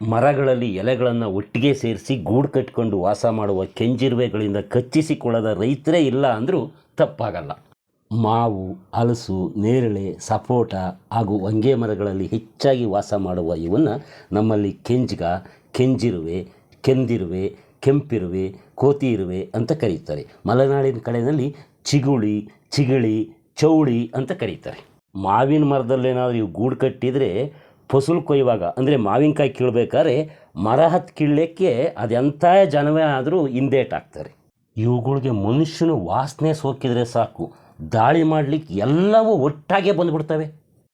ಮರಗಳಲ್ಲಿ ಎಲೆಗಳನ್ನು ಒಟ್ಟಿಗೆ ಸೇರಿಸಿ ಗೂಡು ಕಟ್ಕೊಂಡು ವಾಸ ಮಾಡುವ ಕೆಂಜಿರುವೆಗಳಿಂದ ಕಚ್ಚಿಸಿಕೊಳ್ಳದ ರೈತರೇ ಇಲ್ಲ ಅಂದರೂ ತಪ್ಪಾಗಲ್ಲ. ಮಾವು, ಹಲಸು, ನೇರಳೆ, ಸಪೋಟ ಹಾಗೂ ಹೊಂಗೆ ಮರಗಳಲ್ಲಿ ಹೆಚ್ಚಾಗಿ ವಾಸ ಮಾಡುವ ಇವನ್ನು ನಮ್ಮಲ್ಲಿ ಕೆಂಜ್ಗ, ಕೆಂಜಿರುವೆ, ಕೆಂದಿರುವೆ, ಕೆಂಪಿರುವೆ ಕೋತಿ ಇರುವೆ ಅಂತ ಕರೀತಾರೆ. ಮಲೆನಾಡಿನ ಕಡೆಯಲ್ಲಿ ಚಿಗುಳಿ, ಚಿಗಳಿ, ಚೌಳಿ ಅಂತ ಕರೀತಾರೆ. ಮಾವಿನ ಮರದಲ್ಲೇನಾದರೂ ಇವು ಗೂಡು ಕಟ್ಟಿದರೆ ಫಸಲು ಕೊಯ್ಯುವಾಗ, ಅಂದರೆ ಮಾವಿನಕಾಯಿ ಕೀಳ್ಬೇಕಾದ್ರೆ ಮರ ಹತ್ತು ಕೀಳಲಿಕ್ಕೆ ಅದೆಂಥ ಜನವೇ ಆದರೂ ಆಗ್ತಾರೆ. ಇವುಗಳಿಗೆ ಮನುಷ್ಯನ ವಾಸನೆ ಸೋಕಿದರೆ ಸಾಕು, ದಾಳಿ ಮಾಡಲಿಕ್ಕೆ ಎಲ್ಲವೂ ಒಟ್ಟಾಗೆ ಬಂದುಬಿಡ್ತವೆ.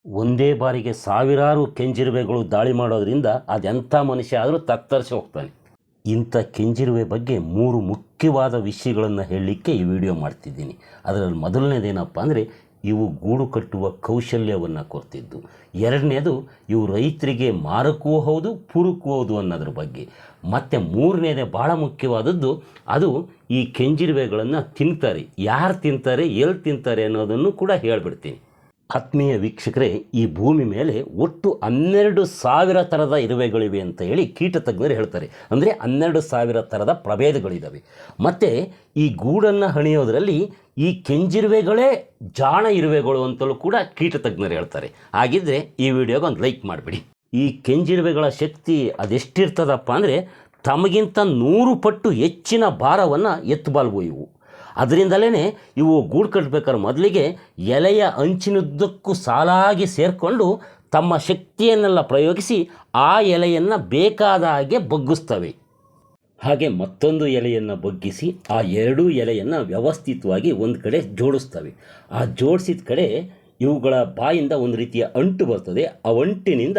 ಒಂದೇ ಬಾರಿಗೆ ಸಾವಿರಾರು ಕೆಂಜಿರುವೆಗಳು ದಾಳಿ ಮಾಡೋದ್ರಿಂದ ಅದೆಂಥ ಮನುಷ್ಯ ಆದರೂ ತತ್ತರಿಸಿ ಹೋಗ್ತಾನೆ. ಇಂಥ ಕೆಂಜಿರುವೆ ಬಗ್ಗೆ ಮೂರು ಮುಖ್ಯವಾದ ವಿಷಯಗಳನ್ನು ಹೇಳಲಿಕ್ಕೆ ಈ ವಿಡಿಯೋ ಮಾಡ್ತಿದ್ದೀನಿ. ಅದರಲ್ಲಿ ಮೊದಲನೇದೇನಪ್ಪ ಅಂದರೆ ಇವು ಗೂಡು ಕಟ್ಟುವ ಕೌಶಲ್ಯವನ್ನು ಕೊಡ್ತಿದ್ದು. ಎರಡನೇದು, ಇವು ರೈತರಿಗೆ ಮಾರಕ್ಕೂ ಹೌದು, ಪೂರಕವೂ ಹೌದು ಅನ್ನೋದ್ರ ಬಗ್ಗೆ. ಮತ್ತು ಮೂರನೇದೇ ಭಾಳ ಮುಖ್ಯವಾದದ್ದು, ಅದು ಈ ಕೆಂಜಿರುವೆಗಳನ್ನು ತಿಂತಾರೆ. ಯಾರು ತಿಂತಾರೆ ಎಲ್ಲಿ ತಿಂತಾರೆ ಅನ್ನೋದನ್ನು ಕೂಡ ಹೇಳ್ಬಿಡ್ತೀನಿ. ಆತ್ಮೀಯ ವೀಕ್ಷಕರೇ, ಈ ಭೂಮಿ ಮೇಲೆ ಒಟ್ಟು ಹನ್ನೆರಡು ಸಾವಿರ ಥರದ ಇರುವೆಗಳಿವೆ ಅಂತ ಹೇಳಿ ಕೀಟ ತಜ್ಞರು ಹೇಳ್ತಾರೆ. ಅಂದರೆ ಹನ್ನೆರಡು ಸಾವಿರ ಥರದ ಪ್ರಭೇದಗಳಿದ್ದಾವೆ ಮತ್ತು ಈ ಗೂಡನ್ನು ಹಣಿಯೋದರಲ್ಲಿ ಈ ಕೆಂಜಿರುವೆಗಳೇ ಜಾಣ ಇರುವೆಗಳು ಅಂತಲೂ ಕೂಡ ಕೀಟ ತಜ್ಞರು ಹೇಳ್ತಾರೆ. ಹಾಗಿದ್ದರೆ ಈ ವಿಡಿಯೋಗೆ ಒಂದು ಲೈಕ್ ಮಾಡಿಬಿಡಿ. ಈ ಕೆಂಜಿರುವೆಗಳ ಶಕ್ತಿ ಅದೆಷ್ಟಿರ್ತದಪ್ಪ ಅಂದರೆ ತಮಗಿಂತ ನೂರು ಪಟ್ಟು ಹೆಚ್ಚಿನ ಭಾರವನ್ನು ಎತ್ತಬಲ್ವು ಇವು. ಅದರಿಂದಲೇ ಇವು ಗೂಡು ಕಟ್ಟಬೇಕಾದ್ರೆ ಮೊದಲಿಗೆ ಎಲೆಯ ಅಂಚಿನುದ್ದಕ್ಕೂ ಸಾಲಾಗಿ ಸೇರಿಕೊಂಡು ತಮ್ಮ ಶಕ್ತಿಯನ್ನೆಲ್ಲ ಪ್ರಯೋಗಿಸಿ ಆ ಎಲೆಯನ್ನು ಬೇಕಾದ ಹಾಗೆ ಬಗ್ಗಿಸ್ತವೆ. ಹಾಗೆ ಮತ್ತೊಂದು ಎಲೆಯನ್ನು ಬಗ್ಗಿಸಿ ಆ ಎರಡೂ ಎಲೆಯನ್ನು ವ್ಯವಸ್ಥಿತವಾಗಿ ಒಂದು ಕಡೆ ಜೋಡಿಸ್ತವೆ. ಆ ಜೋಡಿಸಿದ ಕಡೆ ಇವುಗಳ ಬಾಯಿಂದ ಒಂದು ರೀತಿಯ ಅಂಟು ಬರ್ತದೆ. ಆ ಅಂಟಿನಿಂದ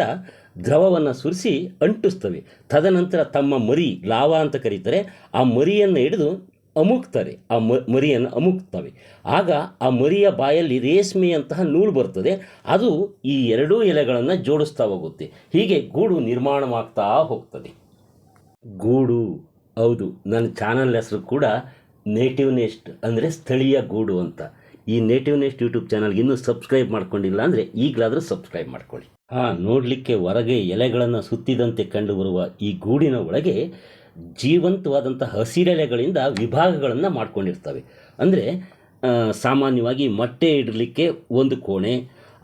ದ್ರವವನ್ನು ಸುರಿಸಿ ಅಂಟಿಸ್ತವೆ. ತದನಂತರ ತಮ್ಮ ಮರಿ, ಲಾವ ಅಂತ ಕರೀತಾರೆ. ಆ ಮರಿಯನ್ನು ಹಿಡಿದು ಅಮುಕ್ತಾರೆ, ಆ ಮರಿಯನ್ನು ಅಮುಕ್ತವೆ. ಆಗ ಆ ಮರಿಯ ಬಾಯಲ್ಲಿ ರೇಷ್ಮೆಯಂತಹ ನೂಲು ಬರ್ತದೆ, ಅದು ಈ ಎರಡೂ ಎಲೆಗಳನ್ನು ಜೋಡಿಸ್ತಾ ಹೋಗುತ್ತೆ. ಹೀಗೆ ಗೂಡು ನಿರ್ಮಾಣವಾಗ್ತಾ ಹೋಗ್ತದೆ. ಗೂಡು, ಹೌದು, ನನ್ನ ಚಾನಲ್ ಹೆಸರು ಕೂಡ ನೇಟಿವ್ ನೆಸ್ಟ್, ಅಂದರೆ ಸ್ಥಳೀಯ ಗೂಡು ಅಂತ. ಈ ನೇಟಿವ್ ನೆಸ್ಟ್ ಯೂಟ್ಯೂಬ್ ಚಾನಲ್ಗೆ ಇನ್ನೂ ಸಬ್ಸ್ಕ್ರೈಬ್ ಮಾಡ್ಕೊಂಡಿಲ್ಲ ಅಂದರೆ ಈಗಲಾದರೂ ಸಬ್ಸ್ಕ್ರೈಬ್ ಮಾಡ್ಕೊಳ್ಳಿ. ಹಾಂ, ನೋಡಲಿಕ್ಕೆ ಹೊರಗೆ ಎಲೆಗಳನ್ನು ಸುತ್ತಿದಂತೆ ಕಂಡುಬರುವ ಈ ಗೂಡಿನ ಒಳಗೆ ಜೀವಂತವಾದಂಥ ಹಸಿರೆಲೆಗಳಿಂದ ವಿಭಾಗಗಳನ್ನು ಮಾಡ್ಕೊಂಡಿರ್ತವೆ. ಅಂದರೆ ಸಾಮಾನ್ಯವಾಗಿ ಮೊಟ್ಟೆ ಇಡಲಿಕ್ಕೆ ಒಂದು ಕೋಣೆ,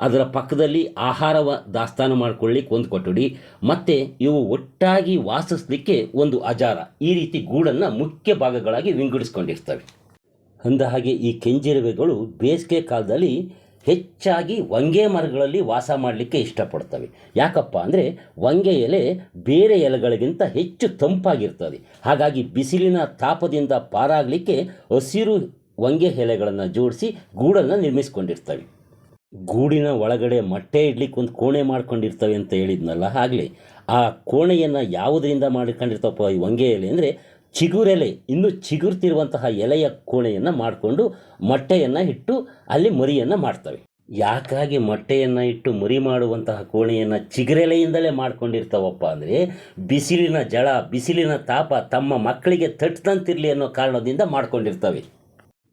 ಅದರ ಪಕ್ಕದಲ್ಲಿ ಆಹಾರವ ದಾಸ್ತಾನು ಮಾಡ್ಕೊಳ್ಳಿಕ್ಕೆ ಒಂದು ಕೊಠಡಿ, ಮತ್ತು ಇವು ಒಟ್ಟಾಗಿ ವಾಸಿಸ್ಲಿಕ್ಕೆ ಒಂದು ಅಜಾರ. ಈ ರೀತಿ ಗೂಡನ್ನು ಮುಖ್ಯ ಭಾಗಗಳಾಗಿ ವಿಂಗಡಿಸ್ಕೊಂಡಿರ್ತವೆ. ಅಂದ ಹಾಗೆ ಈ ಕೆಂಜಿರುವೆಗಳು ಬೇಸಿಗೆ ಕಾಲದಲ್ಲಿ ಹೆಚ್ಚಾಗಿ ವಂಗೆ ಮರಗಳಲ್ಲಿ ವಾಸ ಮಾಡಲಿಕ್ಕೆ ಇಷ್ಟಪಡ್ತವೆ. ಯಾಕಪ್ಪ ಅಂದರೆ ವಂಗೆ ಎಲೆ ಬೇರೆ ಎಲೆಗಳಿಗಿಂತ ಹೆಚ್ಚು ತಂಪಾಗಿರ್ತದೆ. ಹಾಗಾಗಿ ಬಿಸಿಲಿನ ತಾಪದಿಂದ ಪಾರಾಗಲಿಕ್ಕೆ ಹಸಿರು ವಂಗೆ ಎಲೆಗಳನ್ನು ಜೋಡಿಸಿ ಗೂಡನ್ನು ನಿರ್ಮಿಸಿಕೊಂಡಿರ್ತವೆ. ಗೂಡಿನ ಒಳಗಡೆ ಮೊಟ್ಟೆ ಇಡ್ಲಿಕ್ಕೆ ಒಂದು ಕೋಣೆ ಮಾಡ್ಕೊಂಡಿರ್ತವೆ ಅಂತ ಹೇಳಿದ್ನಲ್ಲ ಹಾಗಲಿ. ಆ ಕೋಣೆಯನ್ನು ಯಾವುದರಿಂದ ಮಾಡ್ಕೊಂಡಿರ್ತಪ್ಪ ಈ ವಂಗೆ ಎಲೆ ಅಂದರೆ ಚಿಗುರೆಲೆ, ಇನ್ನು ಚಿಗುರ್ತಿರುವಂತಹ ಎಲೆಯ ಕೋಣೆಯನ್ನು ಮಾಡಿಕೊಂಡು ಮೊಟ್ಟೆಯನ್ನು ಇಟ್ಟು ಅಲ್ಲಿ ಮರಿಯನ್ನು ಮಾಡ್ತವೆ. ಯಾಕಾಗಿ ಮೊಟ್ಟೆಯನ್ನು ಇಟ್ಟು ಮರಿ ಮಾಡುವಂತಹ ಕೋಣೆಯನ್ನು ಚಿಗುರೆಲೆಯಿಂದಲೇ ಮಾಡ್ಕೊಂಡಿರ್ತಾವಪ್ಪ ಅಂದರೆ, ಬಿಸಿಲಿನ ಜಳ, ಬಿಸಿಲಿನ ತಾಪ ತಮ್ಮ ಮಕ್ಕಳಿಗೆ ತಟ್ಟದಂತಿರಲಿ ಅನ್ನೋ ಕಾರಣದಿಂದ ಮಾಡ್ಕೊಂಡಿರ್ತವೆ.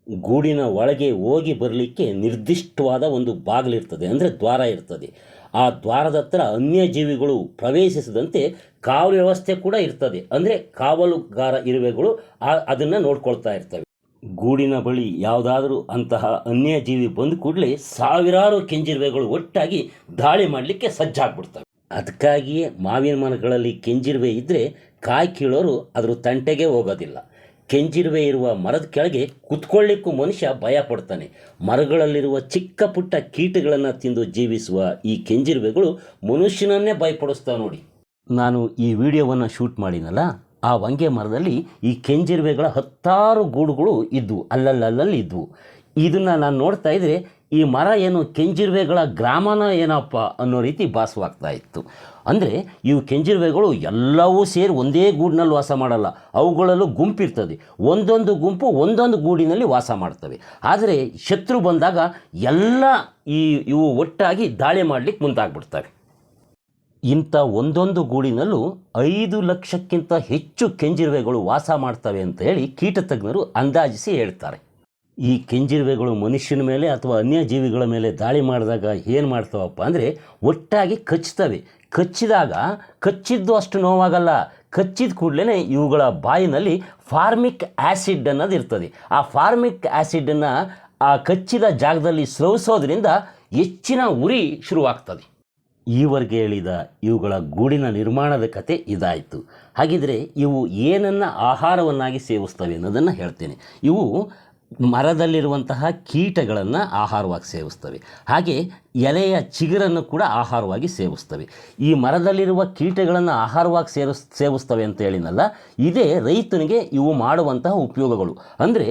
ಗೂಡಿನ ಒಳಗೆ ಹೋಗಿ ಬರಲಿಕ್ಕೆ ನಿರ್ದಿಷ್ಟವಾದ ಒಂದು ಬಾಗಿಲಿರ್ತದೆ ಅಂದರೆ ದ್ವಾರ ಇರ್ತದೆ. ಆ ದ್ವಾರದ ಅನ್ಯ ಅನ್ಯಜೀವಿಗಳು ಪ್ರವೇಶಿಸದಂತೆ ಕಾವಲು ವ್ಯವಸ್ಥೆ ಕೂಡ ಇರ್ತದೆ. ಅಂದರೆ ಕಾವಲುಗಾರ ಇರುವೆಗಳು ಆ ಅದನ್ನು ನೋಡ್ಕೊಳ್ತಾ ಇರ್ತವೆ. ಗೂಡಿನ ಬಳಿ ಯಾವುದಾದರೂ ಅಂತಹ ಅನ್ಯಜೀವಿ ಬಂದ ಕೂಡಲೇ ಸಾವಿರಾರು ಕೆಂಜಿರುವೆಗಳು ಒಟ್ಟಾಗಿ ದಾಳಿ ಮಾಡಲಿಕ್ಕೆ ಸಜ್ಜಾಗ್ಬಿಡ್ತವೆ. ಅದಕ್ಕಾಗಿಯೇ ಮಾವಿನ ಮರಗಳಲ್ಲಿ ಕೆಂಜಿರುವೆ ಇದ್ದರೆ ಕಾಯಿ ಕೀಳೋರು ಅದರ ತಂಟೆಗೆ ಹೋಗೋದಿಲ್ಲ. ಕೆಂಜಿರುವೆ ಇರುವ ಮರದ ಕೆಳಗೆ ಕುತ್ಕೊಳ್ಳಿಕ್ಕೂ ಮನುಷ್ಯ ಭಯ ಪಡ್ತಾನೆ ಮರಗಳಲ್ಲಿರುವ ಚಿಕ್ಕ ಪುಟ್ಟ ಕೀಟಗಳನ್ನು ತಿಂದು ಜೀವಿಸುವ ಈ ಕೆಂಜಿರುವೆಗಳು ಮನುಷ್ಯನನ್ನೇ ಭಯಪಡಿಸ್ತಾವೆ ನೋಡಿ. ನಾನು ಈ ವಿಡಿಯೋವನ್ನು ಶೂಟ್ ಮಾಡಿನಲ್ಲ, ಆ ವಂಗೆ ಮರದಲ್ಲಿ ಈ ಕೆಂಜಿರುವೆಗಳ ಹತ್ತಾರು ಗೂಡುಗಳು ಇದ್ದವು ಅಲ್ಲಲ್ಲಲ್ಲಿ ಇದ್ವು. ಇದನ್ನು ನಾನು ನೋಡ್ತಾ ಇದ್ದರೆ ಈ ಮರ ಏನು ಕೆಂಜಿರುವೆಗಳ ಗ್ರಾಮನ ಏನಪ್ಪ ಅನ್ನೋ ರೀತಿ ಭಾಸವಾಗ್ತಾ ಇತ್ತು. ಅಂದರೆ ಇವು ಕೆಂಜಿರುವೆಗಳು ಎಲ್ಲವೂ ಸೇರಿ ಒಂದೇ ಗೂಡಿನಲ್ಲಿ ವಾಸ ಮಾಡಲ್ಲ. ಅವುಗಳಲ್ಲೂ ಗುಂಪಿರ್ತದೆ ಒಂದೊಂದು ಗುಂಪು ಒಂದೊಂದು ಗೂಡಿನಲ್ಲಿ ವಾಸ ಮಾಡ್ತವೆ. ಆದರೆ ಶತ್ರು ಬಂದಾಗ ಎಲ್ಲ ಈ ಇವು ಒಟ್ಟಾಗಿ ದಾಳಿ ಮಾಡಲಿಕ್ಕೆ ಮುಂದಾಗ್ಬಿಡ್ತವೆ. ಇಂಥ ಒಂದೊಂದು ಗೂಡಿನಲ್ಲೂ ಐದು ಲಕ್ಷಕ್ಕಿಂತ ಹೆಚ್ಚು ಕೆಂಜಿರುವೆಗಳು ವಾಸ ಮಾಡ್ತವೆ ಅಂತ ಹೇಳಿ ಕೀಟ ತಜ್ಞರು ಅಂದಾಜಿಸಿ ಹೇಳ್ತಾರೆ. ಈ ಕೆಂಜಿರುವೆಗಳು ಮನುಷ್ಯನ ಮೇಲೆ ಅಥವಾ ಅನ್ಯ ಜೀವಿಗಳ ಮೇಲೆ ದಾಳಿ ಮಾಡಿದಾಗ ಏನು ಮಾಡ್ತಾವಪ್ಪ ಅಂದರೆ ಒಟ್ಟಾಗಿ ಕಚ್ತವೆ. ಕಚ್ಚಿದಾಗ, ಕಚ್ಚಿದ್ದು ಅಷ್ಟು ನೋವಾಗಲ್ಲ. ಕಚ್ಚಿದ ಕೂಡಲೇ ಇವುಗಳ ಬಾಯಿನಲ್ಲಿ ಫಾರ್ಮಿಕ್ ಆ್ಯಸಿಡ್ ಅನ್ನೋದು ಇರ್ತದೆ. ಆ ಫಾರ್ಮಿಕ್ ಆ್ಯಸಿಡನ್ನು ಆ ಕಚ್ಚಿದ ಜಾಗದಲ್ಲಿ ಸ್ರವಿಸೋದ್ರಿಂದ ಹೆಚ್ಚಿನ ಉರಿ ಶುರುವಾಗ್ತದೆ. ಈವರೆಗೆ ಹೇಳಿದ ಇವುಗಳ ಗೂಡಿನ ನಿರ್ಮಾಣದ ಕತೆ ಇದಾಯಿತು. ಹಾಗಿದ್ರೆ ಇವು ಏನನ್ನು ಆಹಾರವನ್ನಾಗಿ ಸೇವಿಸ್ತವೆ ಅನ್ನೋದನ್ನು ಹೇಳ್ತೇನೆ. ಇವು ಮರದಲ್ಲಿರುವಂತಹ ಕೀಟಗಳನ್ನು ಆಹಾರವಾಗಿ ಸೇವಿಸ್ತವೆ. ಹಾಗೆ ಎಲೆಯ ಚಿಗುರನ್ನು ಕೂಡ ಆಹಾರವಾಗಿ ಸೇವಿಸ್ತವೆ. ಈ ಮರದಲ್ಲಿರುವ ಕೀಟಗಳನ್ನು ಆಹಾರವಾಗಿ ಸೇರಿಸ್ ಸೇವಿಸ್ತವೆ ಅಂತ ಹೇಳಿನಲ್ಲ ಇದೇ ರೈತನಿಗೆ ಇವು ಮಾಡುವಂತಹ ಉಪಯೋಗಗಳು. ಅಂದರೆ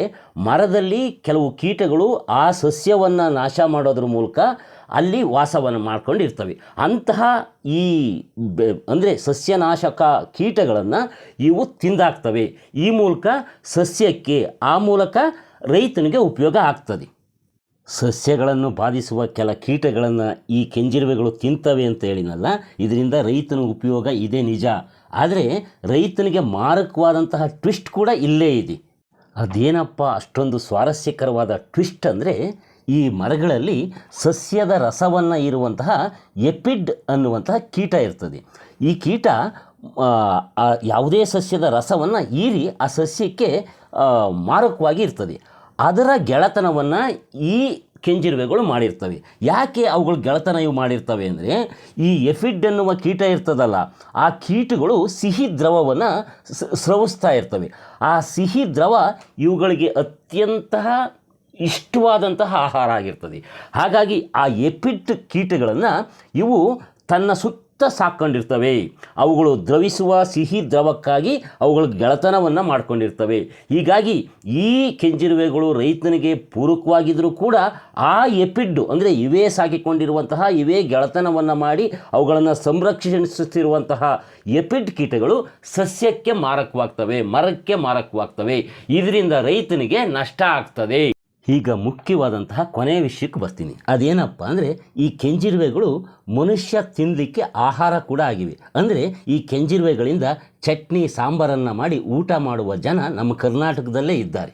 ಮರದಲ್ಲಿ ಕೆಲವು ಕೀಟಗಳು ಆ ಸಸ್ಯವನ್ನು ನಾಶ ಮಾಡೋದ್ರ ಮೂಲಕ ಅಲ್ಲಿ ವಾಸವನ್ನು ಮಾಡ್ಕೊಂಡಿರ್ತವೆ. ಅಂತಹ ಈ ಬೆ, ಅಂದರೆ ಸಸ್ಯನಾಶಕ ಕೀಟಗಳನ್ನು ಇವು ತಿಂದಾಕ್ತವೆ ಈ ಮೂಲಕ ಸಸ್ಯಕ್ಕೆ, ಆ ಮೂಲಕ ರೈತನಿಗೆ ಉಪಯೋಗ ಆಗ್ತದೆ. ಸಸ್ಯಗಳನ್ನು ಬಾಧಿಸುವ ಕೆಲ ಕೀಟಗಳನ್ನು ಈ ಕೆಂಜಿರುವೆಗಳು ತಿಂತವೆ ಅಂತ ಹೇಳಿನಲ್ಲ ಇದರಿಂದ ರೈತನ ಉಪಯೋಗ ಇದೆ ನಿಜ. ಆದರೆ ರೈತನಿಗೆ ಮಾರಕವಾದಂತಹ ಟ್ವಿಸ್ಟ್ ಕೂಡ ಇಲ್ಲೇ ಇದೆ. ಅದೇನಪ್ಪ ಅಷ್ಟೊಂದು ಸ್ವಾರಸ್ಯಕರವಾದ ಟ್ವಿಸ್ಟ್ ಅಂದರೆ, ಈ ಮರಗಳಲ್ಲಿ ಸಸ್ಯದ ರಸವನ್ನು ಇರುವಂತಹ ಎಪಿಡ್ ಅನ್ನುವಂತಹ ಕೀಟ ಇರ್ತದೆ. ಈ ಕೀಟ ಯಾವುದೇ ಸಸ್ಯದ ರಸವನ್ನು ಹೀರಿ ಆ ಸಸ್ಯಕ್ಕೆ ಮಾರಕವಾಗಿ ಇರ್ತದೆ. ಅದರ ಗೆಳೆತನವನ್ನು ಈ ಕೆಂಜಿರುವೆಗಳು ಮಾಡಿರ್ತವೆ. ಯಾಕೆ ಅವುಗಳು ಗೆಳೆತನ ಇವು ಮಾಡಿರ್ತವೆ ಅಂದರೆ, ಈ ಎಫಿಡ್ ಎನ್ನುವ ಕೀಟ ಇರ್ತದಲ್ಲ, ಆ ಕೀಟಗಳು ಸಿಹಿ ದ್ರವವನ್ನು ಸ್ರವಿಸ್ತಾ ಇರ್ತವೆ. ಆ ಸಿಹಿ ದ್ರವ ಇವುಗಳಿಗೆ ಅತ್ಯಂತ ಇಷ್ಟವಾದಂತಹ ಆಹಾರ ಆಗಿರ್ತದೆ. ಹಾಗಾಗಿ ಆ ಎಫಿಡ್ ಕೀಟಗಳನ್ನು ಇವು ತನ್ನ ಸುತ್ತ ಸಾಕೊಂಡಿರ್ತವೆ ಅವುಗಳು ದ್ರವಿಸುವ ಸಿಹಿ ದ್ರವಕ್ಕಾಗಿ ಅವುಗಳ ಗೆಳೆತನವನ್ನು ಮಾಡಿಕೊಂಡಿರ್ತವೆ. ಹೀಗಾಗಿ ಈ ಕೆಂಜಿರುವೆಗಳು ರೈತನಿಗೆ ಪೂರಕವಾಗಿದ್ದರೂ ಕೂಡ ಆ ಎಪಿಡ್ಡು ಅಂದರೆ ಇವೇ ಸಾಕಿಕೊಂಡಿರುವಂತಹ, ಇವೇ ಗೆಳೆತನವನ್ನು ಮಾಡಿ ಅವುಗಳನ್ನು ಸಂರಕ್ಷಿಸುತ್ತಿರುವಂತಹ ಎಪಿಡ್ ಕೀಟಗಳು ಸಸ್ಯಕ್ಕೆ ಮಾರಕವಾಗ್ತವೆ, ಮರಕ್ಕೆ ಮಾರಕವಾಗ್ತವೆ. ಇದರಿಂದ ರೈತನಿಗೆ ನಷ್ಟ ಆಗ್ತದೆ. ಈಗ ಮುಖ್ಯವಾದಂತಹ ಕೊನೆಯ ವಿಷಯಕ್ಕೆ ಬರ್ತೀನಿ. ಅದೇನಪ್ಪ ಅಂದರೆ ಈ ಕೆಂಜಿರುವೆಗಳು ಮನುಷ್ಯ ತಿನ್ನಲಿಕ್ಕೆ ಆಹಾರ ಕೂಡ ಆಗಿವೆ. ಅಂದರೆ ಈ ಕೆಂಜಿರುವೆಗಳಿಂದ ಚಟ್ನಿ ಸಾಂಬಾರನ್ನು ಮಾಡಿ ಊಟ ಮಾಡುವ ಜನ ನಮ್ಮ ಕರ್ನಾಟಕದಲ್ಲೇ ಇದ್ದಾರೆ.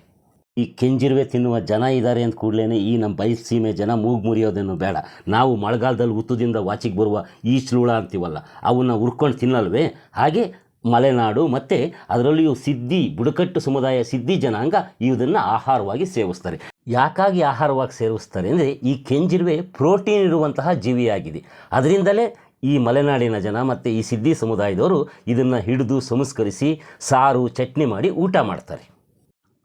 ಈ ಕೆಂಜಿರುವೆ ತಿನ್ನುವ ಜನ ಇದ್ದಾರೆ ಅಂತ ಕೂಡಲೇ ಈ ನಮ್ಮ ಬಯಲು ಜನ ಮೂಗು ಮುರಿಯೋದೇನು ಬೇಡ. ನಾವು ಮಳೆಗಾಲದಲ್ಲಿ ಹುತ್ತದಿಂದ ವಾಚಿಗೆ ಬರುವ ಈಸ್ಲುಳ ಅಂತೀವಲ್ಲ, ಅವನ್ನ ಹುರ್ಕೊಂಡು ತಿನ್ನಲ್ವೇ? ಹಾಗೆ ಮಲೆನಾಡು, ಮತ್ತು ಅದರಲ್ಲಿಯೂ ಸಿದ್ಧಿ, ಬುಡಕಟ್ಟು ಸಮುದಾಯ ಸಿದ್ಧಿ ಜನಾಂಗ ಇದನ್ನು ಆಹಾರವಾಗಿ ಸೇವಿಸ್ತಾರೆ. ಯಾಕಾಗಿ ಆಹಾರವಾಗಿ ಸೇವಿಸ್ತಾರೆ ಅಂದರೆ, ಈ ಕೆಂಜಿರುವೆ ಪ್ರೋಟೀನ್ ಇರುವಂತಹ ಜೀವಿಯಾಗಿದೆ. ಅದರಿಂದಲೇ ಈ ಮಲೆನಾಡಿನ ಜನ ಮತ್ತು ಈ ಸಿದ್ಧಿ ಸಮುದಾಯದವರು ಇದನ್ನು ಹಿಡಿದು ಸಂಸ್ಕರಿಸಿ, ಸಾರು, ಚಟ್ನಿ ಮಾಡಿ ಊಟ ಮಾಡ್ತಾರೆ.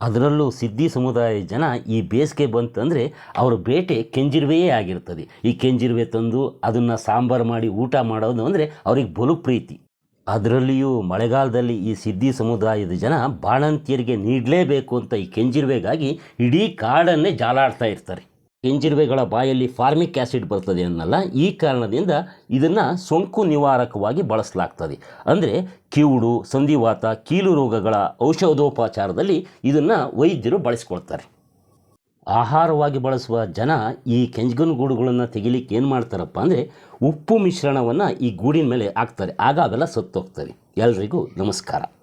ಅದರಲ್ಲೂ ಸಿದ್ಧಿ ಸಮುದಾಯದ ಜನ ಈ ಬೇಸಿಗೆ ಬಂತಂದರೆ ಅವರ ಬೇಟೆ ಕೆಂಜಿರುವೆಯೇ ಆಗಿರ್ತದೆ. ಈ ಕೆಂಜಿರುವೆ ತಂದು ಅದನ್ನು ಸಾಂಬಾರು ಮಾಡಿ ಊಟ ಮಾಡೋದು ಅಂದರೆ, ಅವ್ರಿಗೆ ಬಲು ಪ್ರೀತಿ. ಅದರಲ್ಲಿಯೂ ಮಳೆಗಾಲದಲ್ಲಿ ಈ ಸಿದ್ಧಿ ಸಮುದಾಯದ ಜನ ಬಾಣಂತಿಯರಿಗೆ ನೀಡಲೇಬೇಕು ಅಂತ ಈ ಕೆಂಜಿರುವೆಗಾಗಿ ಇಡೀ ಕಾಡನ್ನೇ ಜಾಲಾಡ್ತಾ ಇರ್ತಾರೆ. ಕೆಂಜಿರುವೆಗಳ ಬಾಯಲ್ಲಿ ಫಾರ್ಮಿಕ್ ಆ್ಯಸಿಡ್ ಬರ್ತದೆ ಅನ್ನಲ್ಲ, ಈ ಕಾರಣದಿಂದ ಇದನ್ನು ಸೋಂಕು ನಿವಾರಕವಾಗಿ ಬಳಸಲಾಗ್ತದೆ. ಅಂದರೆ ಕಿವುಡು, ಸಂಧಿವಾತ, ಕೀಲು ರೋಗಗಳ ಔಷಧೋಪಚಾರದಲ್ಲಿ ಇದನ್ನು ವೈದ್ಯರು ಬಳಸ್ಕೊಳ್ತಾರೆ. ಆಹಾರವಾಗಿ ಬಳಸುವ ಜನ ಈ ಕೆಂಜ್ಗನ್ ಗೂಡುಗಳನ್ನು ತೆಗಿಲಿಕ್ಕೆ ಏನು ಮಾಡ್ತಾರಪ್ಪ ಅಂದರೆ ಉಪ್ಪು ಮಿಶ್ರಣವನ್ನು ಈ ಗೂಡಿನ ಮೇಲೆ ಹಾಕ್ತಾರೆ. ಆಗ ಅವೆಲ್ಲ ಸತ್ತೋಗ್ತವೆ. ಎಲ್ರಿಗೂ ನಮಸ್ಕಾರ.